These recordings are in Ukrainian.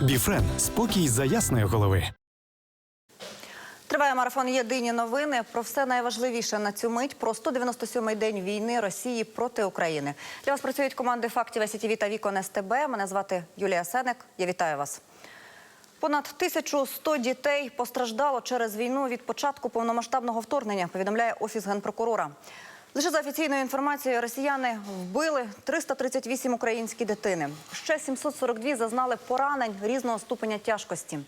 Біфрен спокій за ясної голови. Триває марафон Єдині новини. Про все найважливіше на цю мить. Про 197-й день війни Росії проти України. Для вас працюють команди фактів СІТВ та Вікон СТБ. Мене звати Юлія Сенек. Я вітаю вас. Понад 1100 дітей постраждало через війну від початку повномасштабного вторгнення. Повідомляє офіс генпрокурора. Лише за офіційною інформацією, росіяни вбили 338 українські дитини. Ще 742 зазнали поранень різного ступеня тяжкості.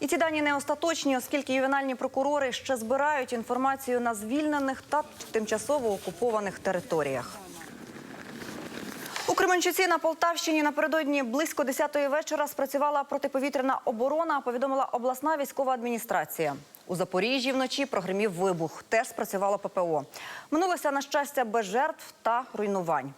І ці дані не остаточні, оскільки ювенальні прокурори ще збирають інформацію на звільнених та тимчасово окупованих територіях. У Кременчуці на Полтавщині напередодні близько 10-ї вечора спрацювала протиповітряна оборона, повідомила обласна військова адміністрація. У Запоріжжі вночі прогримів вибух. Теж спрацювало ППО. Минулося, на щастя, без жертв та руйнувань.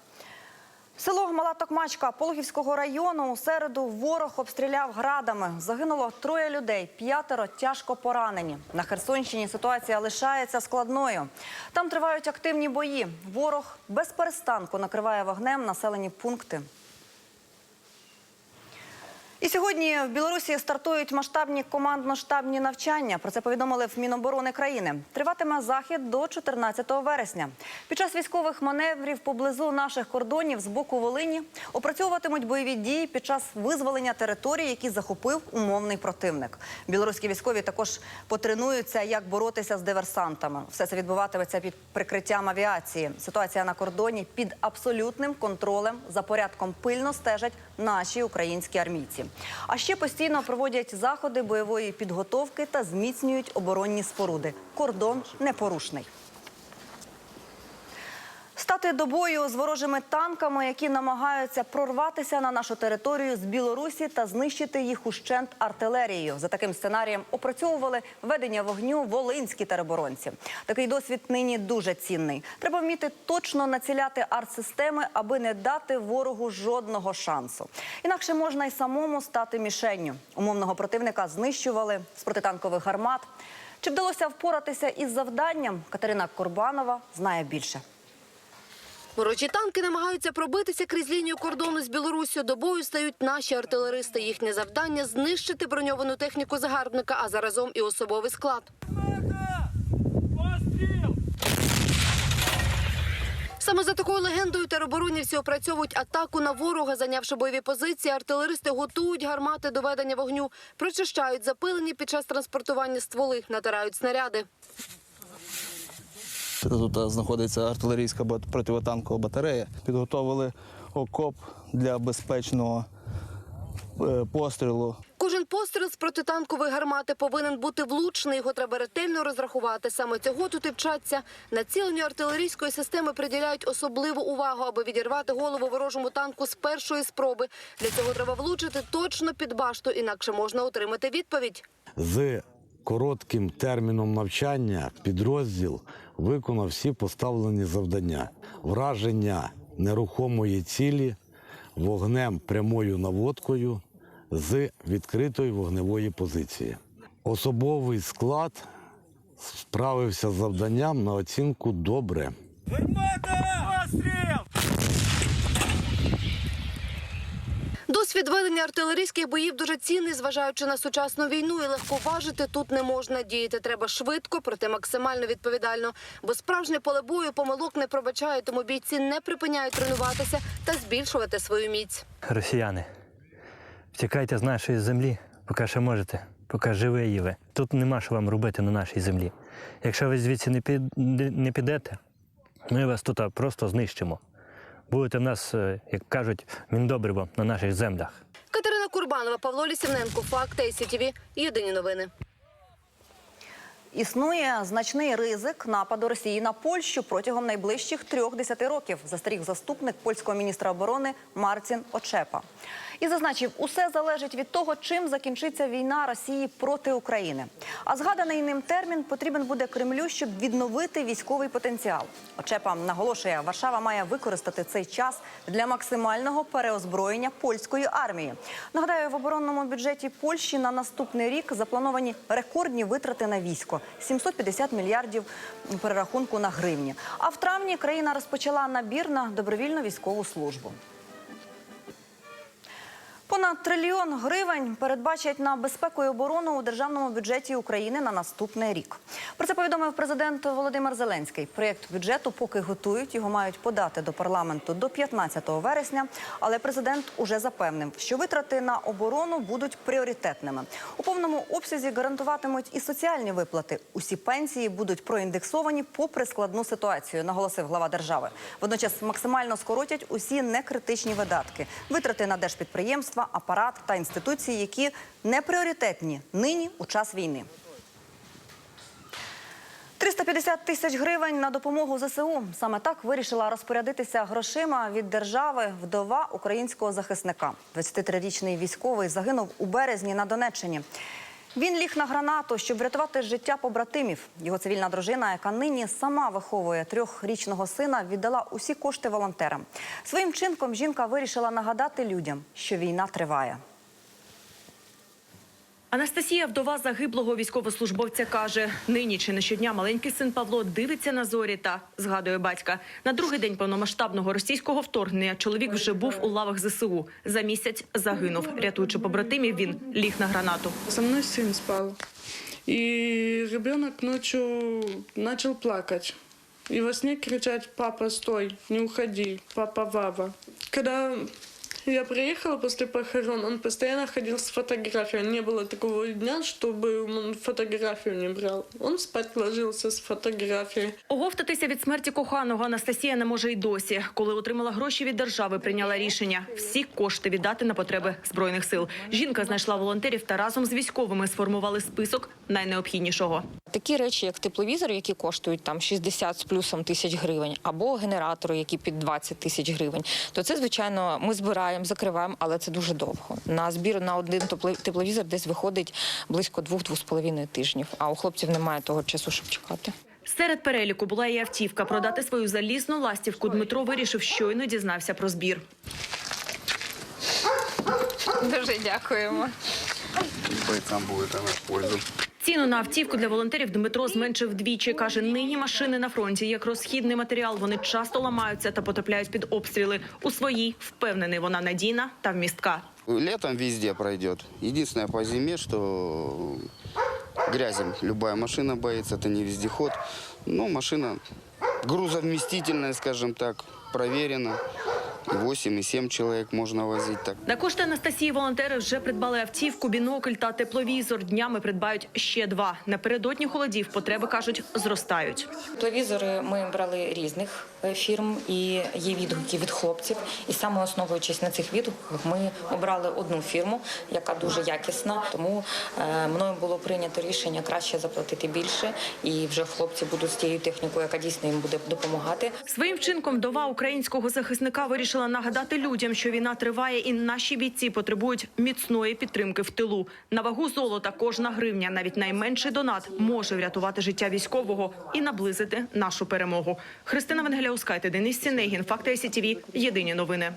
Село Мала Токмачка Пологівського району у середу ворог обстріляв градами. Загинуло троє людей, п'ятеро тяжко поранені. На Херсонщині ситуація лишається складною. Там тривають активні бої. Ворог без перестанку накриває вогнем населені пункти. І сьогодні в Білорусі стартують масштабні командно-штабні навчання. Про це повідомили в Міноборони країни. Триватиме захід до 14 вересня. Під час військових маневрів поблизу наших кордонів з боку Волині опрацьовуватимуть бойові дії під час визволення територій, які захопив умовний противник. Білоруські військові також потренуються, як боротися з диверсантами. Все це відбуватиметься під прикриттям авіації. Ситуація на кордоні під абсолютним контролем. За порядком пильно стежать наші українські армійці. А ще постійно проводять заходи бойової підготовки та зміцнюють оборонні споруди. Кордон непорушний. Стати до бою з ворожими танками, які намагаються прорватися на нашу територію з Білорусі та знищити їх ущент артилерією. За таким сценарієм опрацьовували ведення вогню волинські тероборонці. Такий досвід нині дуже цінний. Треба вміти точно націляти артсистеми, аби не дати ворогу жодного шансу. Інакше можна й самому стати мішенню. Умовного противника знищували з протитанкових гармат. Чи вдалося впоратися із завданням? Катерина Корбанова знає більше. Ворожі танки намагаються пробитися крізь лінію кордону з Білоруссю. До бою стають наші артилеристи. Їхнє завдання знищити броньовану техніку загарбника, а заразом і особовий склад. Саме за такою легендою тероборонівці опрацьовують атаку на ворога, зайнявши бойові позиції. Артилеристи готують гармати до ведення вогню, прочищають запилені під час транспортування стволи, натирають снаряди. Тут е, знаходиться артилерійська противотанкова батарея. Підготовили окоп для безпечного е, пострілу. Кожен постріл з протитанкової гармати повинен бути влучний. Його треба ретельно розрахувати. Саме цього тут і вчаться. Націленню артилерійської системи приділяють особливу увагу, аби відірвати голову ворожому танку з першої спроби. Для цього треба влучити точно під башту, інакше можна отримати відповідь. З коротким терміном навчання підрозділ виконав всі поставлені завдання: враження нерухомої цілі вогнем прямою наводкою з відкритої вогневої позиції. Особовий склад справився з завданням на оцінку добре. Досвід ведення артилерійських боїв дуже цінний, зважаючи на сучасну війну, і легко важити тут не можна. Діяти треба швидко, проте максимально відповідально. Бо справжнє поле бою помилок не пробачає, тому бійці не припиняють тренуватися та збільшувати свою міць. Росіяни, втікайте з нашої землі, поки ще можете, поки живе є ви. Тут нема що вам робити на нашій землі. Якщо ви звідси не, під, не підете, ми вас тут просто знищимо. Будете в нас, е, як кажуть, міндобриво на наших землях. Катерина Курбанова, Павло Лісівненко, Факт СІТВ. Єдині новини. Існує значний ризик нападу Росії на Польщу протягом найближчих трьох десяти років, застеріг заступник польського міністра оборони Марцін Очепа. І зазначив, усе залежить від того, чим закінчиться війна Росії проти України. А згаданий ним термін потрібен буде Кремлю, щоб відновити військовий потенціал. Очепа наголошує, Варшава має використати цей час для максимального переозброєння польської армії. Нагадаю, в оборонному бюджеті Польщі на наступний рік заплановані рекордні витрати на військо 750 мільярдів перерахунку на гривні. А в травні країна розпочала набір на добровільну військову службу. Понад трильйон гривень передбачать на безпеку і оборону у державному бюджеті України на наступний рік. Про це повідомив президент Володимир Зеленський. Проєкт бюджету поки готують. Його мають подати до парламенту до 15 вересня. Але президент уже запевнив, що витрати на оборону будуть пріоритетними. У повному обсязі гарантуватимуть і соціальні виплати. Усі пенсії будуть проіндексовані попри складну ситуацію, наголосив глава держави. Водночас максимально скоротять усі некритичні видатки, витрати на держпідприємства, апарат та інституції, які не пріоритетні нині у час війни. 350 тисяч гривень на допомогу ЗСУ. Саме так вирішила розпорядитися грошима від держави вдова українського захисника. 23-річний військовий загинув у березні на Донеччині. Він ліг на гранату, щоб врятувати життя побратимів. Його цивільна дружина, яка нині сама виховує трьохрічного сина, віддала усі кошти волонтерам. Своїм чинком жінка вирішила нагадати людям, що війна триває. Анастасія, вдова загиблого військовослужбовця, каже: нині чи не щодня маленький син Павло дивиться на зорі та згадує батька. На другий день повномасштабного російського вторгнення чоловік вже був у лавах ЗСУ. За місяць загинув. Рятуючи побратимів, він ліг на гранату. Со мной сын спал. И ребенок ночью начал плакать. И во сне кричать «Папа, стой, не уходи, папа Вава». Когда я приехала после похорон, он постоянно ходил с фотографией. Не было такого дня, чтобы он фотографию не брал. Он спать ложился с фотографией. Оговтатися від смерті коханого Анастасія не може й досі. Коли отримала гроші від держави, прийняла рішення всі кошти віддати на потреби збройних сил. Жінка знайшла волонтерів та разом з військовими сформували список найнеобхіднішого. Такі речі, як тепловізори, які коштують там 60 з плюсом тисяч гривень, або генератори, які під 20 тисяч гривень, то це звичайно ми збираємо, закриваємо, але це дуже довго. На збір на один тепло- тепловізор десь виходить близько двох-двох з половиною тижнів. А у хлопців немає того часу, щоб чекати. Серед переліку була і автівка. Продати свою залізну ластівку Дмитро вирішив, щойно дізнався про збір. Дуже дякуємо. бойцам будет она пользу. Ціну на автівку для волонтерів Дмитро зменшив вдвічі. Каже, нині машини на фронті як розхідний матеріал. Вони часто ламаються та потрапляють під обстріли. У своїй впевнений, вона надійна та вмістка. Летом везде пройдет. Единственное по зиме, что грязи любая машина боится, это не вездеход. Но машина грузовместительная, скажем так, проверена. И 8, и 7 человек можно возить так. На кошти Анастасії волонтери вже придбали автівку, бінокль та тепловізор. Днями придбають ще два. Напередодні холодів потреби кажуть зростають. Тепловізори ми брали різних фірм і є відгуки від хлопців. І саме основуючись на цих відгуках, ми обрали одну фірму, яка дуже якісна. Тому е, мною було прийнято рішення краще заплатити більше, і вже хлопці будуть з тією технікою, яка дійсно їм буде допомагати. Своїм вчинком вдова українського захисника вирішила нагадати людям, що війна триває, і наші бійці потребують міцної підтримки в тилу. На вагу золота кожна гривня, навіть найменший донат, може врятувати життя військового і наблизити нашу перемогу. Христина Венгеляускайте, Денис Сінегін, Факти СІТВ. Єдині новини.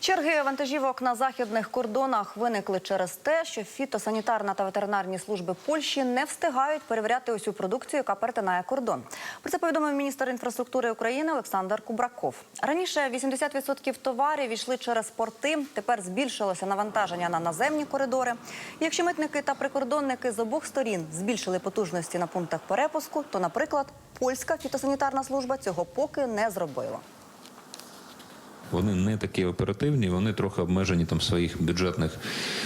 Черги вантажівок на західних кордонах виникли через те, що фітосанітарна та ветеринарні служби Польщі не встигають перевіряти усю продукцію, яка перетинає кордон. Про це повідомив міністр інфраструктури України Олександр Кубраков. Раніше 80% товарів йшли через порти. Тепер збільшилося навантаження на наземні коридори. Якщо митники та прикордонники з обох сторін збільшили потужності на пунктах перепуску, то, наприклад, польська фітосанітарна служба цього поки не зробила. Вони не такі оперативні, вони трохи обмежені там в своїх бюджетних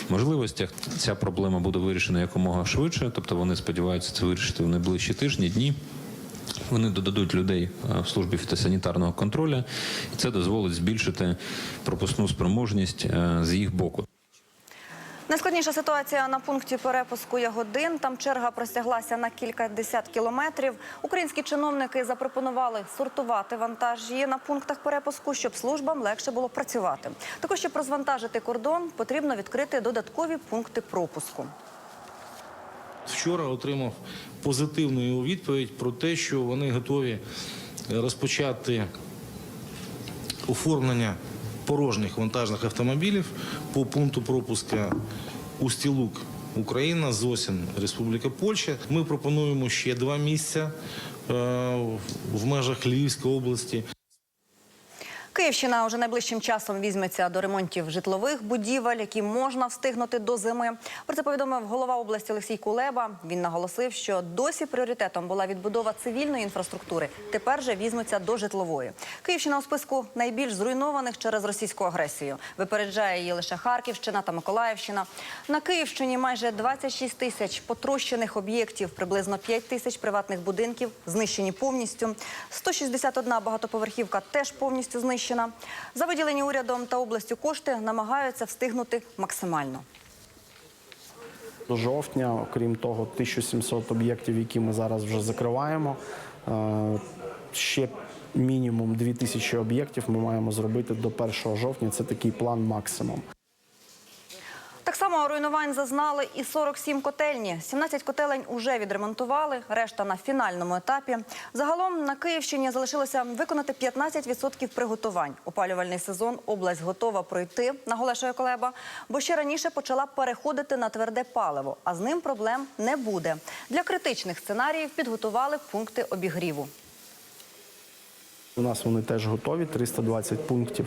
можливостях. Ця проблема буде вирішена якомога швидше. Тобто вони сподіваються це вирішити в найближчі тижні, дні. Вони додадуть людей е, в службі фітосанітарного контролю, і це дозволить збільшити пропускну спроможність е, з їх боку. Найскладніша ситуація на пункті перепуску Ягодин. Там черга простяглася на кілька десят кілометрів. Українські чиновники запропонували сортувати вантажі на пунктах перепуску, щоб службам легше було працювати. Також, щоб розвантажити кордон, потрібно відкрити додаткові пункти пропуску. Вчора отримав позитивну відповідь про те, що вони готові розпочати оформлення порожніх вантажних автомобілів по пункту пропуска Устілук. Україна, Зосін, Республіка Польща. Ми пропонуємо ще два місця е, в межах Львівської області. Київщина уже найближчим часом візьметься до ремонтів житлових будівель, які можна встигнути до зими. Про це повідомив голова області Олексій Кулеба. Він наголосив, що досі пріоритетом була відбудова цивільної інфраструктури. Тепер же візьмуться до житлової. Київщина у списку найбільш зруйнованих через російську агресію. Випереджає її лише Харківщина та Миколаївщина. На Київщині майже 26 тисяч потрощених об'єктів, приблизно 5 тисяч приватних будинків знищені повністю. 161 багатоповерхівка теж повністю знищена. За виділені урядом та областю кошти намагаються встигнути максимально. До жовтня, окрім того, 1700 об'єктів, які ми зараз вже закриваємо. е, Ще мінімум 2000 об'єктів ми маємо зробити до 1 жовтня. Це такий план максимум. Так само руйнувань зазнали і 47 котельні. 17 котелень уже відремонтували, решта на фінальному етапі. Загалом на Київщині залишилося виконати 15% приготувань. Опалювальний сезон область готова пройти, наголошує Колеба, бо ще раніше почала переходити на тверде паливо, а з ним проблем не буде. Для критичних сценаріїв підготували пункти обігріву. У нас вони теж готові. 320 пунктів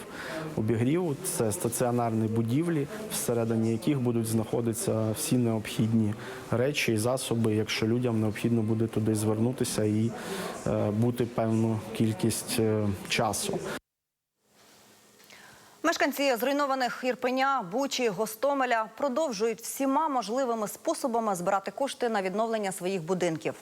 обігріву. Це стаціонарні будівлі, всередині яких будуть знаходитися всі необхідні речі і засоби, якщо людям необхідно буде туди звернутися і е, бути певну кількість е, часу. Мешканці зруйнованих Ірпеня, Бучі, Гостомеля продовжують всіма можливими способами збирати кошти на відновлення своїх будинків.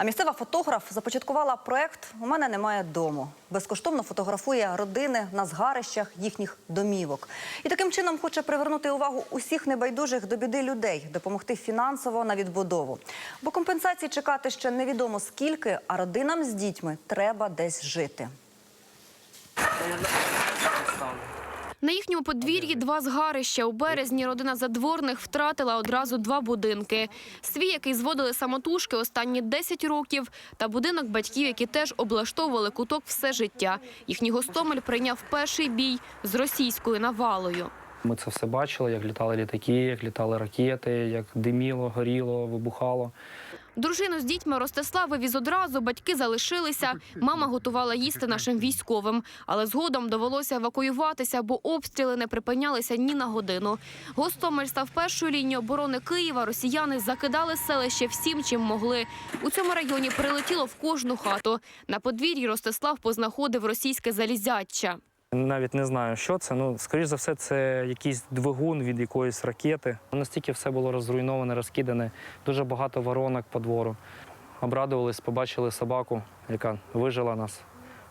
А місцева фотограф започаткувала проект У мене немає дому. Безкоштовно фотографує родини на згарищах їхніх домівок. І таким чином хоче привернути увагу усіх небайдужих до біди людей, допомогти фінансово на відбудову. Бо компенсації чекати ще невідомо скільки, а родинам з дітьми треба десь жити. На їхньому подвір'ї два згарища. У березні родина задворних втратила одразу два будинки. Свій, який зводили самотужки останні 10 років, та будинок батьків, які теж облаштовували куток все життя. Їхній гостомель прийняв перший бій з російською навалою. Ми це все бачили, як літали літаки, як літали ракети, як диміло, горіло, вибухало. Дружину з дітьми Ростислав вивіз одразу, батьки залишилися. Мама готувала їсти нашим військовим, але згодом довелося евакуюватися, бо обстріли не припинялися ні на годину. Гостомель став першою лінією оборони Києва. Росіяни закидали селище всім, чим могли. У цьому районі прилетіло в кожну хату. На подвір'ї Ростислав познаходив російське залізяча. Навіть не знаю, що це. Ну, скоріш за все, це якийсь двигун від якоїсь ракети. Настільки все було розруйноване, розкидане, дуже багато воронок по двору. Обрадувались, побачили собаку, яка вижила нас,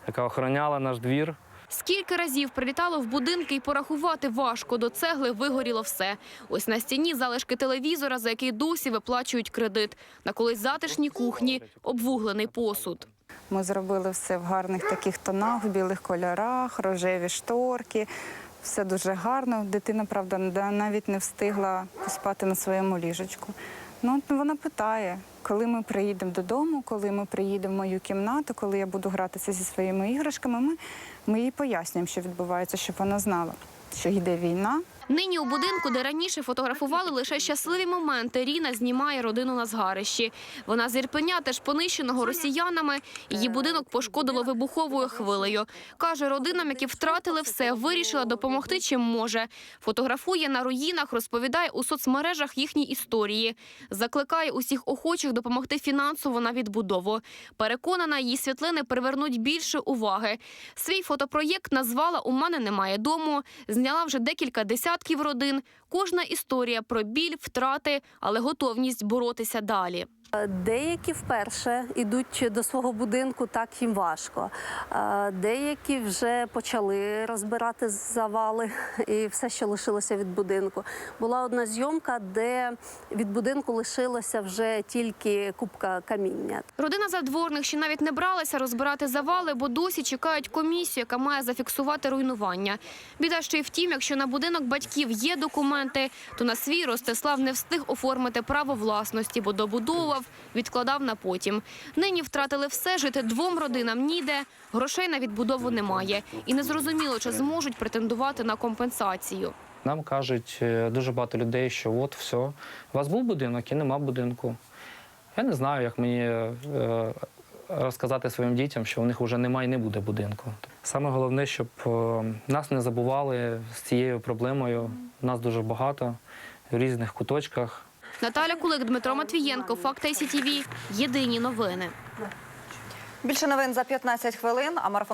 яка охороняла наш двір. Скільки разів прилітало в будинки і порахувати важко. До цегли вигоріло все. Ось на стіні залишки телевізора, за який досі виплачують кредит. На колись затишній кухні обвуглений посуд. Ми зробили все в гарних таких тонах, в білих кольорах, рожеві шторки. Все дуже гарно. Дитина, правда, да- навіть не встигла поспати на своєму ліжечку. Ну, вона питає, коли ми приїдемо додому, коли ми приїдемо в мою кімнату, коли я буду гратися зі своїми іграшками, ми, ми їй пояснюємо, що відбувається, щоб вона знала, що йде війна, Нині у будинку, де раніше фотографували лише щасливі моменти, Ріна знімає родину на згарищі. Вона з Ірпеня, теж понищеного росіянами. Її будинок пошкодило вибуховою хвилею. Каже, родинам, які втратили все, вирішила допомогти чим може. Фотографує на руїнах, розповідає у соцмережах їхні історії. Закликає усіх охочих допомогти фінансово на відбудову. Переконана, її світлини привернуть більше уваги. Свій фотопроєкт назвала У мене немає дому. Зняла вже декілька десятків родин. Кожна історія про біль, втрати, але готовність боротися далі. Деякі вперше йдуть до свого будинку, так їм важко. Е, Деякі вже почали розбирати завали і все, що лишилося від будинку. Була одна зйомка, де від будинку лишилося вже тільки купка каміння. Родина задворних ще навіть не бралася розбирати завали, бо досі чекають комісію, яка має зафіксувати руйнування. Біда ще й втім, якщо на будинок батьків є документи, то на свій Ростислав не встиг оформити право власності, бо добудовував, відкладав на потім. Нині втратили все, жити двом родинам ніде, грошей на відбудову немає. І незрозуміло, чи зможуть претендувати на компенсацію. Нам кажуть е, дуже багато людей, що от все, у вас був будинок і нема будинку. Я не знаю, як мені е, розказати своїм дітям, що у них вже немає і не буде будинку. Саме головне, щоб е, нас не забували з цією проблемою. Нас дуже багато в різних куточках. Наталя Кулик, Дмитро Матвієнко, Факт ICTV. Єдині новини. Більше новин за 15 хвилин, а марафон